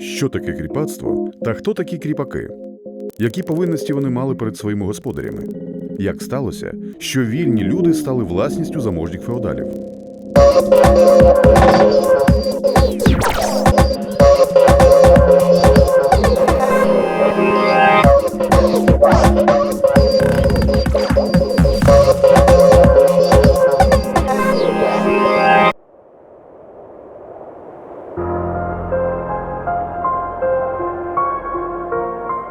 Що таке кріпацтво та хто такі кріпаки? Які повинності вони мали перед своїми господарями? Як сталося, що вільні люди стали власністю заможніх феодалів?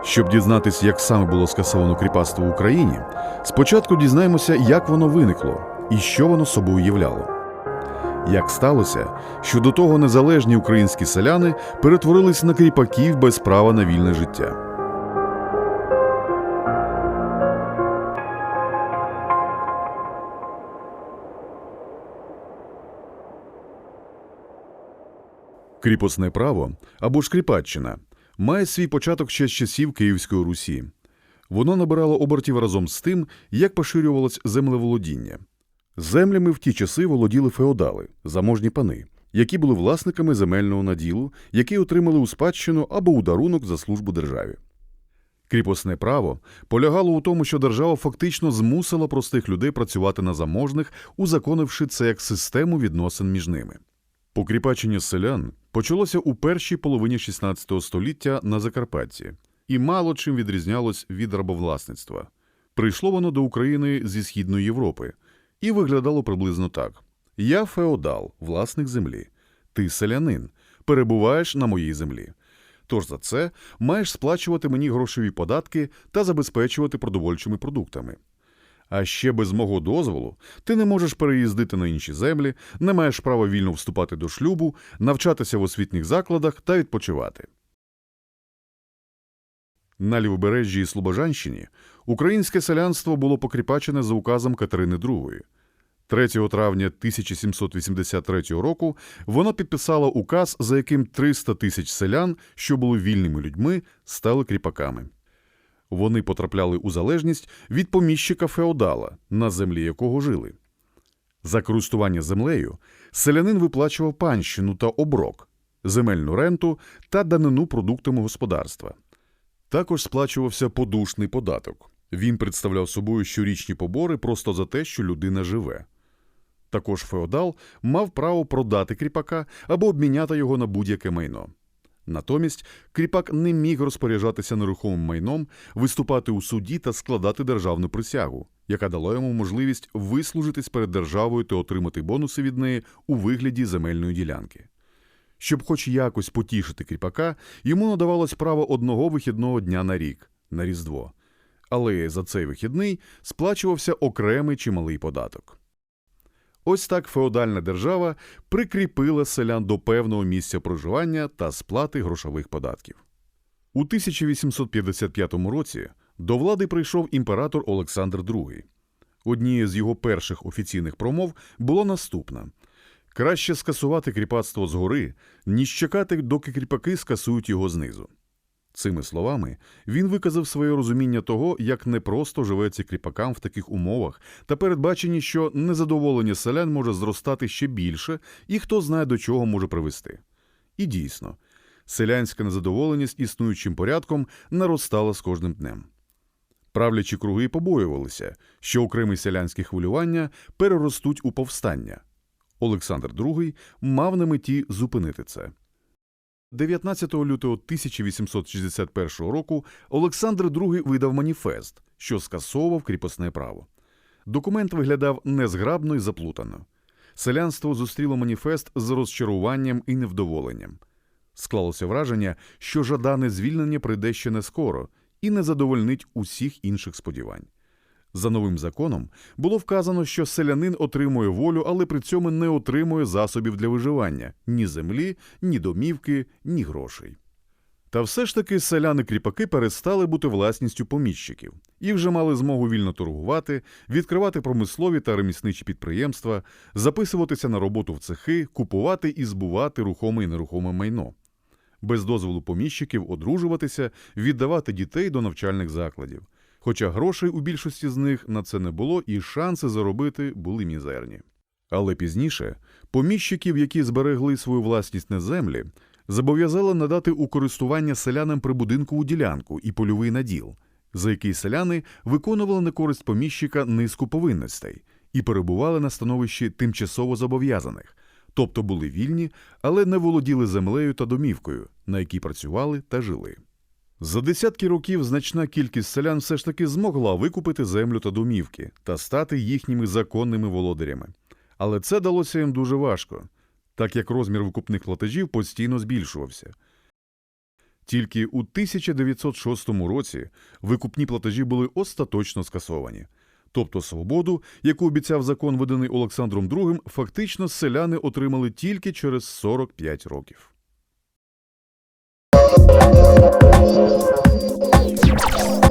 Щоб дізнатись, як саме було скасовано кріпацтво в Україні, спочатку дізнаємося, як воно виникло і що воно собою являло. Як сталося, що до того незалежні українські селяни перетворились на кріпаків без права на вільне життя. Кріпосне право або ж кріпаччина має свій початок ще з часів Київської Русі. Воно набирало обертів разом з тим, як поширювалось землеволодіння. Землями в ті часи володіли феодали, заможні пани, які були власниками земельного наділу, які отримали у спадщину або у дарунок за службу державі. Кріпосне право полягало у тому, що держава фактично змусила простих людей працювати на заможних, узаконивши це як систему відносин між ними. Покріпачення селян почалося у першій половині XVI століття на Закарпатті і мало чим відрізнялось від рабовласництва. Прийшло воно до України зі Східної Європи і виглядало приблизно так: Я феодал, власник землі, ти селянин, перебуваєш на моїй землі. Тож за це маєш сплачувати мені грошові податки та забезпечувати продовольчими продуктами. А ще без мого дозволу ти не можеш переїздити на інші землі, не маєш права вільно вступати до шлюбу, навчатися в освітніх закладах та відпочивати. На Лівобережжі і Слобожанщині українське селянство було покріпачене за указом Катерини II. 3 травня 1783 року воно підписало указ, за яким 300 тисяч селян, що були вільними людьми, стали кріпаками. Вони потрапляли у залежність від поміщика феодала, на землі якого жили. За користування землею селянин виплачував панщину та оброк, земельну ренту та данину продуктами господарства. Також сплачувався подушний податок. Він представляв собою щорічні побори просто за те, що людина живе. Також феодал мав право продати кріпака або обміняти його на будь-яке майно. Натомість кріпак не міг розпоряджатися нерухомим майном, виступати у суді та складати державну присягу, яка дала йому можливість вислужитись перед державою та отримати бонуси від неї у вигляді земельної ділянки. Щоб хоч якось потішити кріпака, йому надавалось право одного вихідного дня на рік на Різдво. Але за цей вихідний сплачувався окремий чималий податок. Ось так феодальна держава прикріпила селян до певного місця проживання та сплати грошових податків. У 1855 році до влади прийшов імператор Олександр II. Однією з його перших офіційних промов було наступна: краще скасувати кріпацтво згори, ніж чекати, доки кріпаки скасують його знизу. Цими словами він виказав своє розуміння того, як непросто живеться кріпакам в таких умовах, та передбачені, що незадоволення селян може зростати ще більше, і хто знає до чого може привести. І дійсно, селянська незадоволеність існуючим порядком наростала з кожним днем. Правлячі круги побоювалися, що окремі селянські хвилювання переростуть у повстання. Олександр II мав на меті зупинити це. 19 лютого 1861 року Олександр II видав маніфест, що скасовував кріпосне право. Документ виглядав незграбно і заплутано. Селянство зустріло маніфест з розчаруванням і невдоволенням. Склалося враження, що жадане звільнення прийде ще не скоро і не задовольнить усіх інших сподівань. За новим законом було вказано, що селянин отримує волю, але при цьому не отримує засобів для виживання ні землі, ні домівки, ні грошей. Та все ж таки селяни-кріпаки перестали бути власністю поміщиків і вже мали змогу вільно торгувати, відкривати промислові та ремісничі підприємства, записуватися на роботу в цехи, купувати і збувати рухоме і нерухоме майно. Без дозволу поміщиків одружуватися, віддавати дітей до навчальних закладів. Хоча грошей у більшості з них на це не було, і шанси заробити були мізерні. Але пізніше поміщиків, які зберегли свою власність на землі, зобов'язала надати у користування селянам прибудинкову ділянку і польовий наділ, за який селяни виконували на користь поміщика низку повинностей і перебували на становищі тимчасово зобов'язаних, тобто були вільні, але не володіли землею та домівкою, на якій працювали та жили. За десятки років значна кількість селян все ж таки змогла викупити землю та домівки та стати їхніми законними володарями. Але це далося їм дуже важко, так як розмір викупних платежів постійно збільшувався. Тільки у 1906 році викупні платежі були остаточно скасовані. Тобто свободу, яку обіцяв закон, виданий Олександром II, фактично селяни отримали тільки через 45 років. Thank you.